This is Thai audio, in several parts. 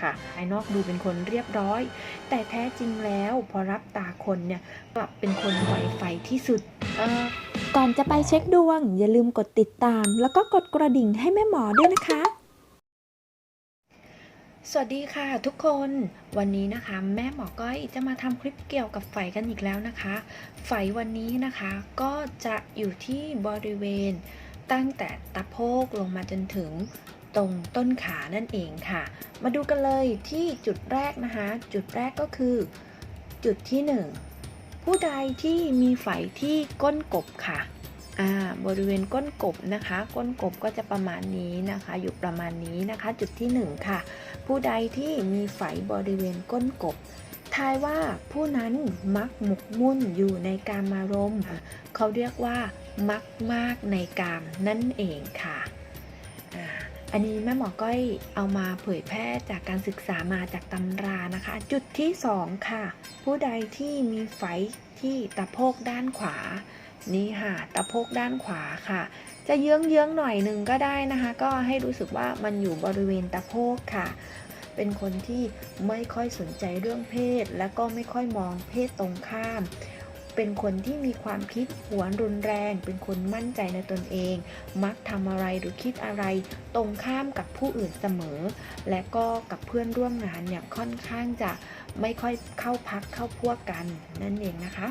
ค่ะภายนอกดูเป็นคนเรียบร้อย แต่แท้จริงแล้วพอรับตาคนเนี่ยกลับเป็นคนไหวไฟที่สุดเออก่อนจะไปเช็คดวง อย่าลืมกดติดตาม แล้วก็กดกระดิ่งให้แม่หมอด้วยนะคะ สวัสดีค่ะทุกคนวันนี้นะคะ แม่หมอก้อยจะมาทำคลิปเกี่ยวกับไฝกันอีกแล้วนะคะไฝวันนี้นะคะก็จะอยู่ที่บริเวณตั้งแต่ตะโพกลงมาจนถึง ตรงต้นขานั่นเองค่ะ มาดูกันเลยที่จุดแรกนะคะ จุดแรกก็คือ จุดที่หนึ่งผู้ใดที่มีไฝที่ก้นกบค่ะอ่าบริเวณก้นกบนะคะ ก้นกบก็จะประมาณนี้นะคะ อยู่ประมาณนี้นะคะ จุดที่หนึ่งค่ะ ผู้ใดที่มีไฝบริเวณก้นกบทายว่าผู้นั้นมักหมกมุ่นอยู่ในกามารมณ์เขาเรียกว่ามักมากในกามนั่นเองค่ะ อันนี้แม่หมอก้อยเอามาเผยแพร่จากการศึกษามาจากตำรานะคะ จุดที่สองค่ะ ผู้ใดที่มีไฝที่ตะโพกด้านขวา นี่ค่ะ ตะโพกด้านขวาค่ะ จะเยื้องเยื้องๆหน่อยหนึ่งก็ได้นะคะ ก็ให้รู้สึกว่ามันอยู่บริเวณตะโพกค่ะ เป็นคนที่ไม่ค่อยสนใจเรื่องเพศ และก็ไม่ค่อยมองเพศตรงข้าม เป็นคนที่มีความคิดหวนรุนแรง เป็นคนมั่นใจในตนเอง มักทำอะไรหรือคิดอะไร ตรงข้ามกับผู้อื่นเสมอ และก็กับเพื่อนร่วมงานเนี่ยค่อนข้างจะไม่ค่อยเข้าพักเข้าพวกกันนั่นเองนะคะ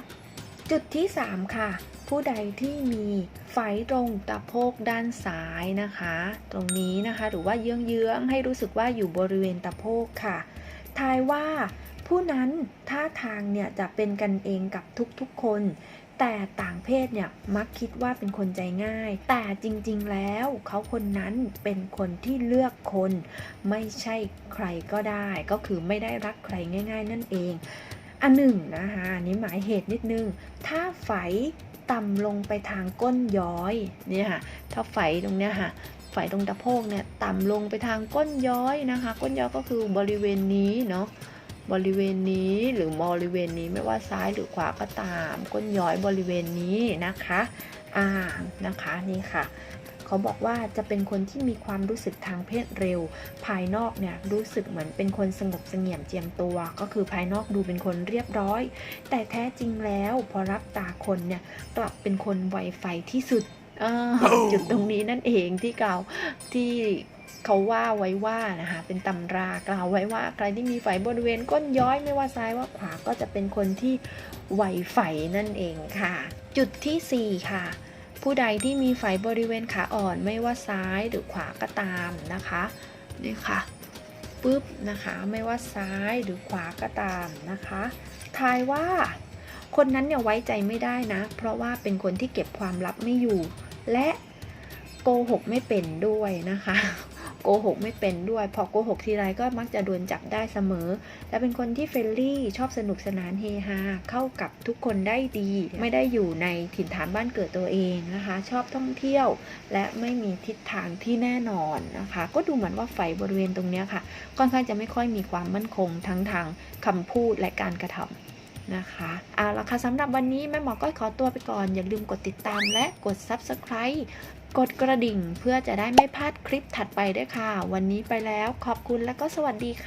จุดที่ 3 ค่ะ ผู้ใดที่มีไฝตรงตะโพกด้านซ้ายนะคะ ตรงนี้นะคะหรือว่าเยื้องๆให้รู้สึกว่าอยู่บริเวณตะโพกค่ะ ทายว่าผู้นั้นท่าทางเนี่ยจะเป็นกันเองกับทุกๆคน แต่ต่างเพศเนี่ยมักคิดว่าเป็นคนใจง่าย แต่จริงๆแล้วเขาคนนั้นเป็นคนที่เลือกคน ไม่ใช่ใครก็ได้ ก็คือไม่ได้รักใครง่าย ๆ นั่นเอง อันหนึ่งนะคะอันนี้หมายเหตุนิดนึง ถ้าไฝต่ำลงไปทางก้นย้อยเนี่ยค่ะถ้าไฝตรงเนี้ยค่ะ ไฝตรงตะโพกเนี่ยต่ำลงไปทางก้นย้อยนะคะ ก้นย้อยก็คือบริเวณนี้เนาะบริเวณนี้หรือบริเวณนี้ไม่ว่าซ้ายหรือขวาก็ตาม ก้นย้อยบริเวณนี้นะคะอ่านะคะนี่ค่ะเขาบอกว่าจะเป็นคนที่มีความรู้สึกทางเพศเร็ว ภายนอกเนี่ยรู้สึกเหมือนเป็นคนสงบเสงี่ยมเจียมตัว ก็คือภายนอกดูเป็นคนเรียบร้อย แต่แท้จริงแล้วพอรับตาคนเนี่ยกลับเป็นคนไวไฟที่สุด จุดตรงนี้นั่นเองที่กล่าวที่เขาว่าไว้ว่านะคะเป็นตำรากล่าวไว้ว่า ใครที่มีไฟบริเวณก้นย้อยไม่ว่าซ้ายว่าขวาก็จะเป็นคนที่ไวไฟนั่นเองค่ะ จุดที่สี่ค่ะ ผู้ใดที่มีไฝบริเวณขาอ่อนไม่ว่าซ้ายหรือขวาก็ตามนะคะนี่ค่ะปุ๊บนะคะไม่ว่าซ้ายหรือขวาก็ตามนะคะทายว่าคนนั้นเนี่ยไว้ใจไม่ได้นะ เพราะว่าเป็นคนที่เก็บความลับไม่อยู่ และโกหกไม่เป็นด้วยนะคะ โกหกไม่เป็นด้วย พอโกหกทีไรก็มักจะโดนจับได้เสมอ และเป็นคนที่เฟรนลี่ชอบสนุกสนานเฮฮาเข้ากับทุกคนได้ดี ไม่ได้อยู่ในถิ่นฐานบ้านเกิดตัวเองนะคะ ชอบท่องเที่ยว และไม่มีทิศทางที่แน่นอนนะคะ ก็ดูเหมือนว่าไฟบริเวณตรงนี้ค่ะค่อนข้างจะไม่ค่อยมีความมั่นคงทั้งทางคำพูดและการกระทำ นะคะเอาละค่ะสำหรับวันนี้แม่หมอก็ขอตัวไปก่อน อย่าลืมกดติดตามและกด Subscribe กดกระดิ่งเพื่อจะได้ไม่พลาดคลิปถัดไปด้วยค่ะ วันนี้ไปแล้วขอบคุณและก็สวัสดีค่ะ